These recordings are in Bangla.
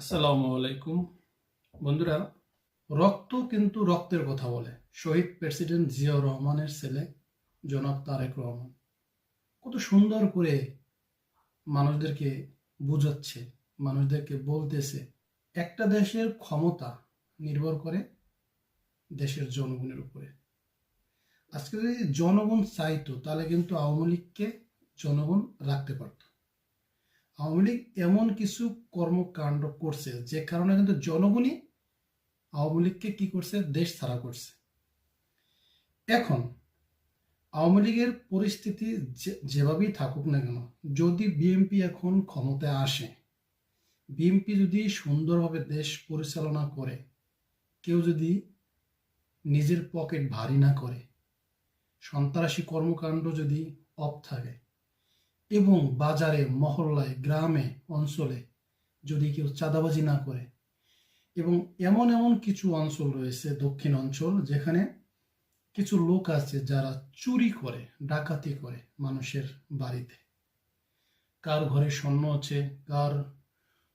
আসসালামু আলাইকুম। বন্ধুরা, রক্ত কিন্তু রক্তের কথা বলে। শহীদ প্রেসিডেন্ট জিয়াউর রহমানের ছেলে জনাব তারেক রহমান। কত সুন্দর করে মানুষদেরকে বুঝাচ্ছে, মানুষদেরকে বলতেছে, একটা দেশের ক্ষমতা নির্ভর করে দেশের জনগণের উপরে। আজকে যদি জনগণ চাইতো, তাহলে কিন্তু আওয়ামী লীগকে জনগণ রাখতে পারত। আওয়ামী লীগ এমন কিছু কর্মকাণ্ড করছে যে কারণে কিন্তু জনগণই আওয়ামী লীগকে কি করছে? দেশ ছাড়া করছে। এখন আওয়ামী লীগের পরিস্থিতি যেভাবেই থাকুক না কেন, যদি বিএনপি এখন ক্ষমতায় আসে, বিএনপি যদি সুন্দরভাবে দেশ পরিচালনা করে, কেউ যদি নিজের পকেট ভারী না করে, সন্ত্রাসী কর্মকাণ্ড যদি অফ থাকে এবং বাজারে, মহল্লায়, গ্রামে, অঞ্চলে যদি কেউ চাঁদাবাজি না করে। এবং এমন এমন কিছু অঞ্চল রয়েছে দক্ষিণ অঞ্চল যেখানে কিছু লোক আছে যারা চুরি করে, ডাকাতি করে মানুষের বাড়িতে। কার ঘরে স্বর্ণ আছে, কার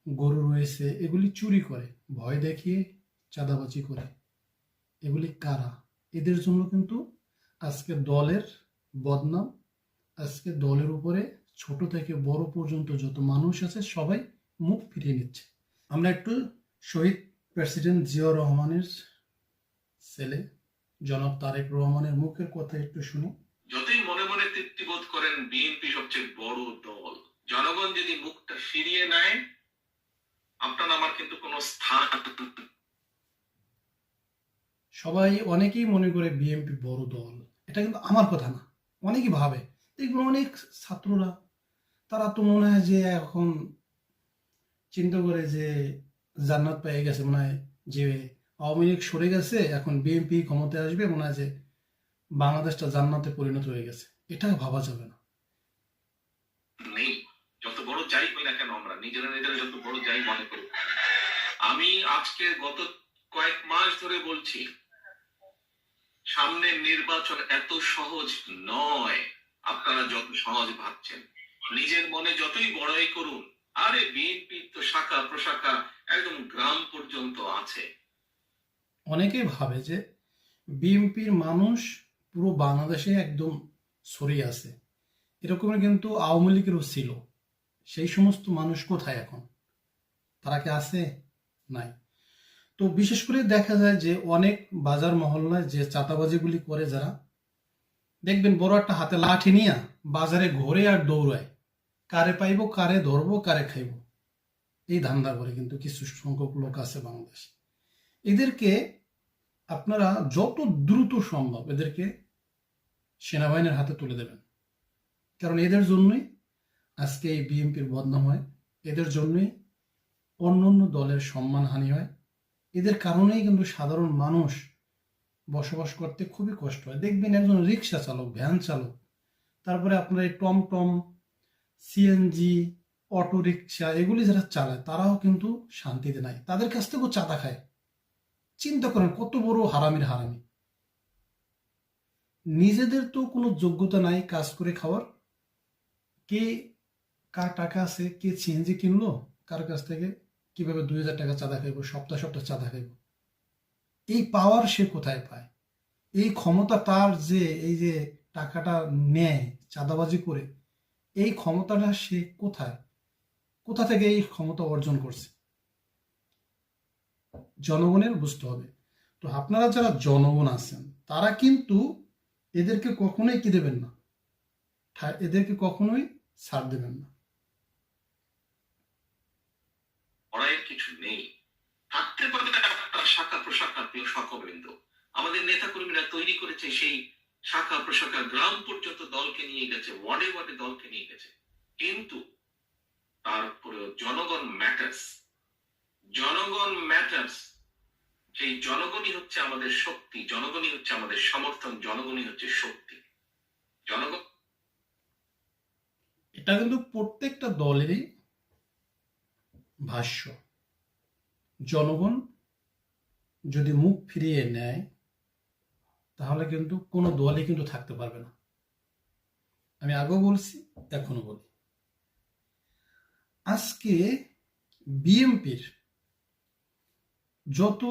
গরু রয়েছে, এগুলি চুরি করে, ভয় দেখিয়ে চাঁদাবাজি করে। এগুলি কারা? এদের জন্য কিন্তু আজকে দলের বদনাম, আজকে দলের উপরে ছোট থেকে বড় পর্যন্ত যত মানুষ আছে সবাই মুখ ফিরিয়ে নিচ্ছে। আমরা একটু শহীদ প্রেসিডেন্ট জিয়াউর রহমানের ছেলে জনাব তারেক রহমানের মুখের কথা একটু শুনি। যতই মনে মনে তৃপ্তি বোধ করেন বিএনপি সবচেয়ে বড় দল। জনগণ যদি মুখটা ফিরিয়ে নেয় আপনার আমার কিন্তু কোনো স্থান সবাই অনেকেই মনে করে বিএনপি বড় দল। এটা কিন্তু আমার কথা না। অনেকেই ভাবে। দেখবেন অনেক ছাত্ররা তারা তো মনে হয় যে এখন চিন্তা করে যে জান্নাত পেয়ে গেছে, মনে হয় যে আওয়ামী লীগ সরে গেছে, এখন বিএনপি ক্ষমতায় আসবে, মনে হয় যে বাংলাদেশটা জান্নাতে পরিণত হয়ে গেছে। এটা ভাবা যাবে না। নেই। যত বড় যাই না কেন আমরা, নিজেরা নিজেরা যত বড় যাই মনে করি। আমি আজকে গত কয়েক মাস ধরে বলছি, সামনের নির্বাচন এত সহজ নয়। আপনারা যত সহজ ভাবছেন। নিজের মনে যতই বড়াই করুন, আরে বিএনপি তো শাখা প্রশাখা একদম গ্রাম পর্যন্ত আছে। অনেকেই ভাবে যে বিএনপির মানুষ পুরো বাংলাদেশে একদম ছড়িয়ে আছে। এরকমের কিন্তু আওয়ামী লীগেরও ছিল। সেই সমস্ত মানুষ কোথায় এখন? তারা কি আছে? নাই। তো বিশেষ করে দেখা যায় যে অনেক বাজার মহল্লায় যে চাতাবাজিগুলি করে যারা, দেখবেন বড় একটা হাতে লাঠি নিয়ে বাজারে ঘোরে আর দৌড়ায়। কারে পাইবো, কারে ধরবো, কারে খাইব। এই ধান্দা করে কিন্তু কিছু সংখ্যক লোক আছে বাংলাদেশ। এদেরকে আপনারা যত দ্রুত সম্ভব এদেরকে সেনাবাহিনীর হাতে তুলে দেবেন। কারণ এদের জন্যই আজকে এই বিএনপির বদনাম হয়, এদের জন্যই অন্য অন্য দলের সম্মানহানি হয়। এদের কারণেই কিন্তু সাধারণ মানুষ বসবাস করতে খুবই কষ্ট হয়। দেখবেন একজন রিক্সা চালক, ভ্যান চালক, তারপরে আপনার এই টমটম সিএনজি অটো রিক্সা এগুলি যারা চালায়, তারাও কিন্তু শান্তিতে নাই। তাদের কাছ থেকেও চাঁদা খায়। চিন্তা করেন কত বড় হারামির হারামি। নিজেদের তো কোনো যোগ্যতা নাই কাজ করে খাওয়ার। কে কার টাকা আছে, কে সিএনজি কিনলো, কার কাছ থেকে, কীভাবে দুই হাজার টাকা চাঁদা খাইব, সপ্তাহ সপ্তাহ চাঁদা খাইব। এই পাওয়ার সে কোথায় পায়? এই ক্ষমতা তার যে, এই যে টাকাটা নেয়, চাঁদাবাজি করে এই ক্ষমতাটা সে কোথায়? কোথা থেকে এই ক্ষমতা অর্জন করছে? জনগণের বুঝতে হবে। তো আপনারা যারা জনগণ আছেন, তারা কিন্তু এদেরকে কখনোই কি দেবেন না? এদেরকে কখনোই ছাড় দেবেন না। লড়াইয়ের কিছু নেই। থাকতে পারে একটা শাখা প্রশাখা প্রিয় সকবৃন্দ আমাদের নেতা কর্মীরা তৈরি করেছে সেই শাখা প্রশাখা গ্রাম পর্যন্ত দলকে নিয়ে গেছে, ওয়ার্ডে ওয়ার্ডে দলকে নিয়ে গেছে। কিন্তু তারপরেও জনগণ ম্যাটার্স জনগণ ম্যাটার্স সেই জনগণই হচ্ছে আমাদের শক্তি, জনগণই হচ্ছে আমাদের সমর্থন, জনগণই হচ্ছে শক্তি। জনগণ এটা কিন্তু প্রত্যেকটা দলেরই ভাষ্য। জনগণ যদি মুখ ফিরিয়ে নেয় তাহলে কিন্তু কোনো দলই কিন্তু থাকতে পারবে না। আমি আগেও বলছি এখনও বলি। আজকে বিএমপির যত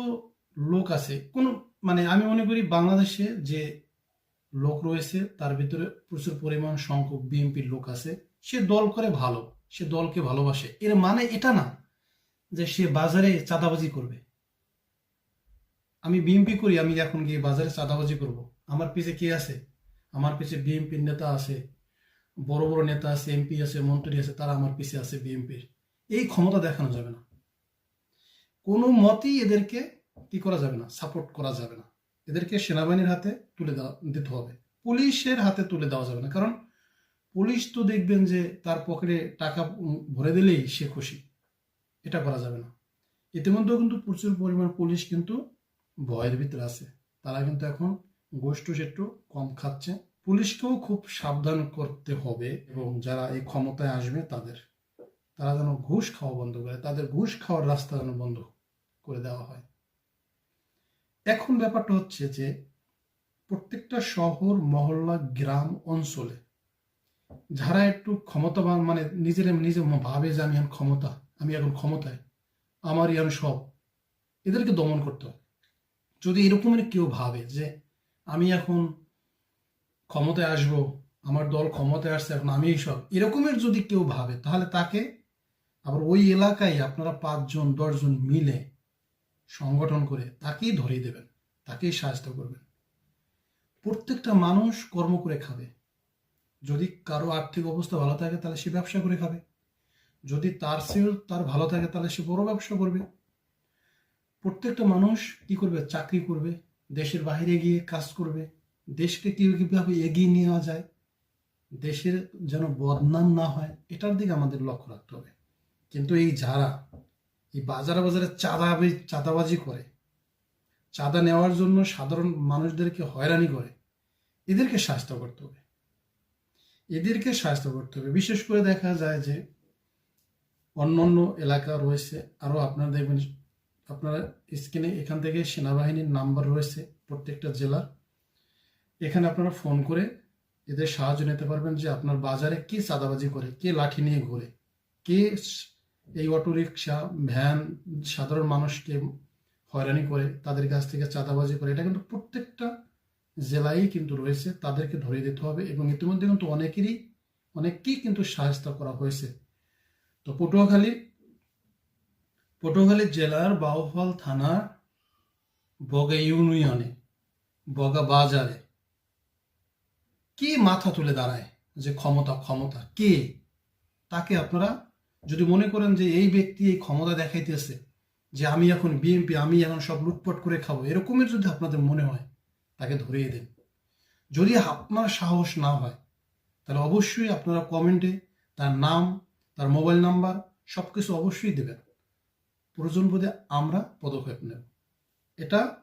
লোক আছে, কোন মানে আমি মনে করি বাংলাদেশে যে লোক রয়েছে, তার ভিতরে প্রচুর পরিমাণ সংখ্যক বিএনপির লোক আছে। সে দল করে ভালো, সে দলকে ভালোবাসে। এর মানে এটা না যে সে বাজারে চাঁদাবাজি করবে। আমি বিএনপি করি, আমি এখন গিয়ে বাজারে চাঁদাবাজি করব। আমার পিছে কে আছে? আমার পিছে বিএনপির নেতা আছে, বড় বড় নেতা আছে এমপি আছে, মন্ত্রী আছে, তারা আমার পিছে আছে বিএনপির এই ক্ষমতা দেখানো যাবে না। কোনো মতেই এদেরকে কি করা যাবে না সাপোর্ট করা যাবে না। এদেরকে সেনাবাহিনীর হাতে তুলে দেওয়া, দিতে হবে। পুলিশের হাতে তুলে দেওয়া যাবে না। কারণ পুলিশ তো দেখবেন যে তার পকেটে টাকা ভরে দিলেই সে খুশি। এটা করা যাবে না। ইতিমধ্যেও কিন্তু প্রচুর পরিমাণ পুলিশ কিন্তু ভয়ের ভিতরে আছে। তারা কিন্তু এখন গোষ্ঠ একটু কম খাচ্ছে। পুলিশকেও খুব সাবধান করতে হবে এবং যারা এই ক্ষমতায় আসবে তাদের, তারা যেন ঘুষ খাওয়া বন্ধ করে, তাদের ঘুষ খাওয়ার রাস্তা যেন বন্ধ করে দেওয়া হয়। এখন ব্যাপারটা হচ্ছে যে, প্রত্যেকটা শহর, মহল্লা, গ্রাম, অঞ্চলে যারা একটু ক্ষমতাবান মানে নিজের নিজে ভাবে যে আমি এখন ক্ষমতা, আমি এখন ক্ষমতায় আমারই আমি সব, এদেরকে দমন করতে হবে যদি এরকমের কেউ ভাবে যে আমি এখন ক্ষমতায় আসব, আমার দল ক্ষমতায় আসছে, এখন আমিই সব, এরকমের যদি কেউ ভাবে, তাহলে তাকে আবার ওই এলাকায় আপনারা পাঁচজন, দশজন মিলে সংগঠন করে তাকেই ধরিয়ে দেবেন, তাকেই সাহায্য করবেন। প্রত্যেকটা মানুষ কর্ম করে খাবে। যদি কারও আর্থিক অবস্থা ভালো থাকে, তাহলে সে ব্যবসা করে খাবে। যদি তার সেও তার ভালো থাকে, তাহলে সে বড় ব্যবসা করবে। প্রত্যেকটা মানুষ কি করবে? চাকরি করবে, দেশের বাইরে গিয়ে কাজ করবে, দেশকে কীভাবে এগিয়ে নেওয়া যায়, দেশের যেন বদনাম না হয়, এটার দিকে আমাদের লক্ষ্য রাখতে হবে। কিন্তু এই যারা, এই বাজারে বাজারে চাঁদা চাঁদাবাজি করে, চাঁদা নেওয়ার জন্য সাধারণ মানুষদেরকে হয়রানি করে, এদেরকে শাস্তি করতে হবে। এদেরকে শাস্তি করতে হবে। বিশেষ করে দেখা যায় যে অন্য অন্য এলাকা রয়েছে আরও আপনারা দেখবেন আপনারা স্ক্রিনে এখান থেকে সেনাবাহিনীর নাম্বার রয়েছে প্রত্যেকটা জেলার। এখানে আপনারা ফোন করে এদের সাহায্য নিতে পারবেন যে আপনার বাজারে কে চাঁদাবাজি করে, কে লাঠি নিয়ে ঘোরে, কে এই অটো রিক্সা ভ্যান, সাধারণ মানুষকে হয়রানি করে, তাদের কাছ থেকে চাঁদাবাজি করে। এটা কিন্তু প্রত্যেকটা জেলায় কিন্তু রয়েছে, তাদেরকে ধরিয়ে দিতে হবে এবং ইতিমধ্যে কিন্তু অনেকেরই, অনেককেই কিন্তু সাহায্য করা হয়েছে। তো পটুয়াখালী পটুয়াখালী জেলার বাউফল থানার বগা ইউনিয়নে, বগা বাজারে কে মাথা তুলে দাঁড়ায় যে ক্ষমতা ক্ষমতা কে? তাকে আপনারা যদি মনে করেন যে এই ব্যক্তি এই ক্ষমতা দেখাইতেছে যে আমি এখন বিএনপি, আমি এখন সব লুটপট করে খাব, এরকমের যদি আপনাদের মনে হয়, তাকে ধরিয়ে দেন। যদি আপনার সাহস না হয়, তাহলে অবশ্যই আপনারা কমেন্টে তার নাম, তার মোবাইল নাম্বার সব কিছু অবশ্যই দেবেন। প্রয়োজন বোধে আমরা পদক্ষেপ নেব। এটা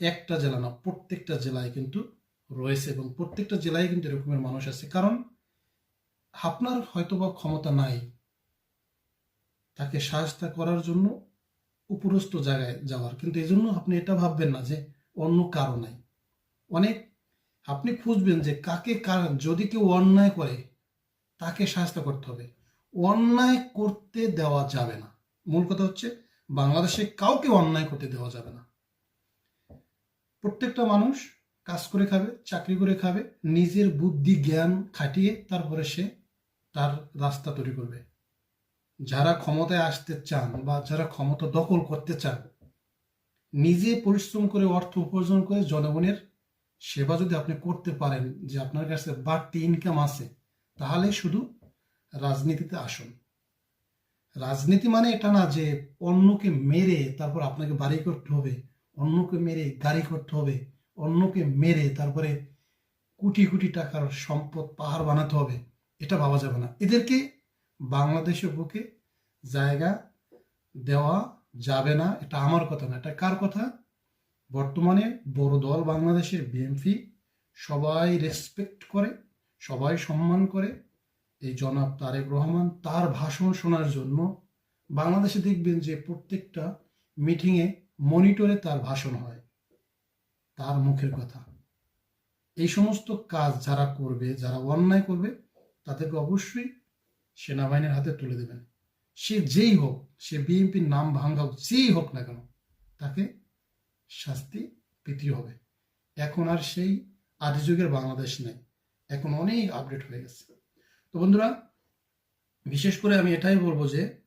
একটা জেলা না, প্রত্যেকটা জেলায় কিন্তু রয়েছে এবং প্রত্যেকটা জেলায় কিন্তু এরকমের মানুষ আছে। কারণ আপনার হয়তোবা ক্ষমতা নাই, তাকে সাহায্য করার জন্য উপরস্থ জায়গায় যাওয়ার। কিন্তু এই জন্য আপনি এটা ভাববেন না যে অন্য কারও নাই। অনেক, আপনি খুঁজবেন যে কাকে কার, যদি কেউ অন্যায় করে, তাকে সাহায্য করতে হবে। অন্যায় করতে দেওয়া যাবে না। মূল কথা হচ্ছে, বাংলাদেশে কাউকে অন্যায় করতে দেওয়া যাবে না। প্রত্যেকটা মানুষ কাজ করে খাবে, চাকরি করে খাবে, নিজের বুদ্ধি, জ্ঞান খাটিয়ে তারপরে সে তার রাস্তা তৈরি করবে। যারা ক্ষমতায় আসতে চান বা যারা ক্ষমতা দখল করতে চান, নিজে পরিশ্রম করে, অর্থ উপার্জন করে জনগণের সেবা যদি আপনি করতে পারেন, যে আপনার কাছে বাড়তি ইনকাম আছে, তাহলে শুধু রাজনীতিতে আসুন। রাজনীতি মানে এটা না যে অন্যকে মেরে তারপর আপনাকে বাড়ি করতে হবে, অন্যকে মেরে গাড়ি করতে হবে, অন্যকে মেরে তারপরে কোটি কোটি টাকার সম্পদ পাহাড় বানাতে হবে, এটা ভাবা যাবে না। এদেরকে বাংলাদেশের বুকে জায়গা দেওয়া যাবে না, এটা আমার কথা না, এটা কার কথা? বর্তমানে বড় দল বাংলাদেশের বিএনপি সবাই রেসপেক্ট করে, সবাই সম্মান করে এই জনাব তারেক রহমান, তার ভাষণ শোনার জন্য বাংলাদেশে দেখবেন যে প্রত্যেকটা মিটিংয়ে মনিটরে তার ভাষণ হয়, তার মুখের কথা। এই সমস্ত কাজ যারা করবে, যারা অন্যায় করবে, তাদেরকে অবশ্যই সেনাবাহিনীর হাতে তুলে দেবেন। সে যেই হোক, সে বিএনপির নাম ভাঙ্গা যেই হোক না কেন, তাকে শাস্তি পেতে হবে। এখন আর সেই আদি যুগের বাংলাদেশ নেই। এখন অনেক আপডেট হয়ে গেছে। তো বন্ধুরা, বিশেষ করে আমি এটাই বলব যে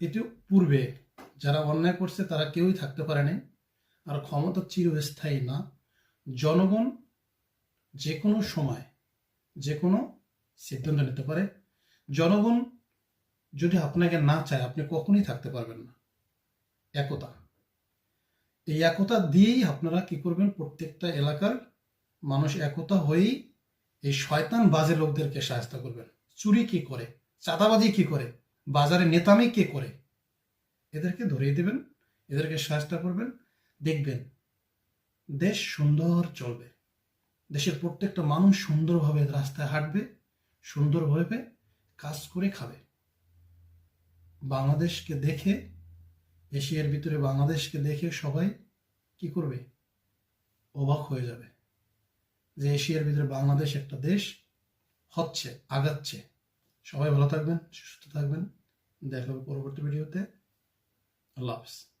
এটি পূর্বে যারা অন্যায় করছে তারা কেউই থাকতে পারেনি আর ক্ষমতা চিরস্থায়ী না। জনগণ যে কোনো সময় যে কোনো সিদ্ধান্ত নিতে পারে। জনগণ যদি আপনাকে না চায়, আপনি কখনোই থাকতে পারবেন না। একতা। এই একতা দিয়েই আপনারা কি করবেন? প্রত্যেকটা এলাকার মানুষ একতা হয়েই এই শয়তান বাজে লোকদেরকে সাহায্য করবেন। চুরি কি করে? চাঁদাবাজি কি করে? বাজারে নেতামি কে করে? এদেরকে ধরিয়ে দেবেন, এদেরকে সাহায্য করবেন। দেখবেন, দেশ সুন্দর চলবে। দেশের প্রত্যেকটা মানুষ সুন্দরভাবে রাস্তায় হাঁটবে, সুন্দরভাবে কাজ করে খাবে। বাংলাদেশকে দেখে, এশিয়ার ভিতরে বাংলাদেশকে দেখে সবাই কি করবে? অবাক হয়ে যাবে। যে এশিয়ার ভিতরে বাংলাদেশ একটা দেশ, হচ্ছে, আগাচ্ছে। সবাই ভালো থাকবেন, সুস্থ থাকবেন। দেখা হবে পরবর্তী ভিডিওতে। আল্লাহ হাফিজ।